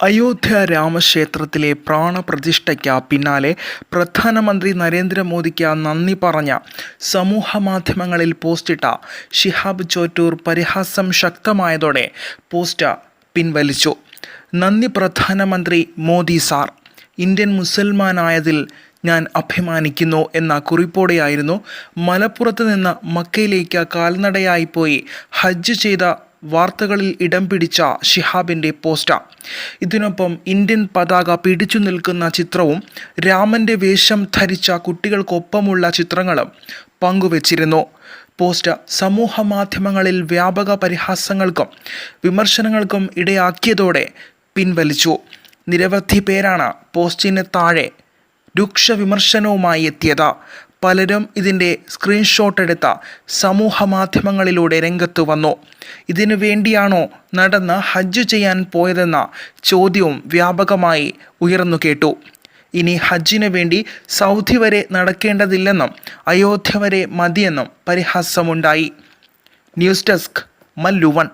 അയോധ്യ രാമക്ഷേത്രത്തിലെ പ്രാണപ്രതിഷ്ഠയ്ക്ക് പിന്നാലെ പ്രധാനമന്ത്രി നരേന്ദ്രമോദിക്ക് നന്ദി പറഞ്ഞ സമൂഹ മാധ്യമങ്ങളിൽ പോസ്റ്റിട്ട ഷിഹാബ് ചോറ്റൂർ പരിഹാസം ശക്തമായതോടെ പോസ്റ്റ് പിൻവലിച്ചു. നന്ദി പ്രധാനമന്ത്രി മോദി സാർ. ഇന്ത്യൻ മുസൽമാനായതിൽ ഞാൻ അഭിമാനിക്കുന്നു എന്ന കുറിപ്പോടെയായിരുന്നു മലപ്പുറത്ത് നിന്ന് മക്കയിലേക്ക് കാൽനടയായി പോയി ഹജ്ജ് ചെയ്ത വാർത്തകളിൽ ഇടം പിടിച്ച ഷിഹാബിന്റെ പോസ്റ്റ്. ഇതിനൊപ്പം ഇന്ത്യൻ പതാക പിടിച്ചു നിൽക്കുന്ന ചിത്രവും രാമന്റെ വേഷം ധരിച്ച കുട്ടികൾക്കൊപ്പമുള്ള ചിത്രങ്ങളും പങ്കുവച്ചിരുന്നു. പോസ്റ്റ് സമൂഹ മാധ്യമങ്ങളിൽ വ്യാപക പരിഹാസങ്ങൾക്കും വിമർശനങ്ങൾക്കും ഇടയാക്കിയതോടെ പിൻവലിച്ചു. നിരവധി പേരാണ് പോസ്റ്റിന് താഴെ രൂക്ഷ വിമർശനവുമായി എത്തിയത്. പലരും ഇതിന്റെ സ്ക്രീൻഷോട്ട് എടുത്ത സമൂഹ മാധ്യമങ്ങളിലൂടെ രംഗത്ത് വന്നു. ഇതിനു വേണ്ടിയാണോ നടന്ന് ഹജ്ജ് ചെയ്യാൻ പോയതെന്ന ചോദ്യവും വ്യാപകമായി ഉയർന്നു കേട്ടു. ഇനി ഹജ്ജിനു വേണ്ടി സൗദി വരെ നടക്കേണ്ടതില്ലെന്നും അയോധ്യ വരെ മതിയെന്നും പരിഹാസമുണ്ടായി. News desk മല്ലുവൺ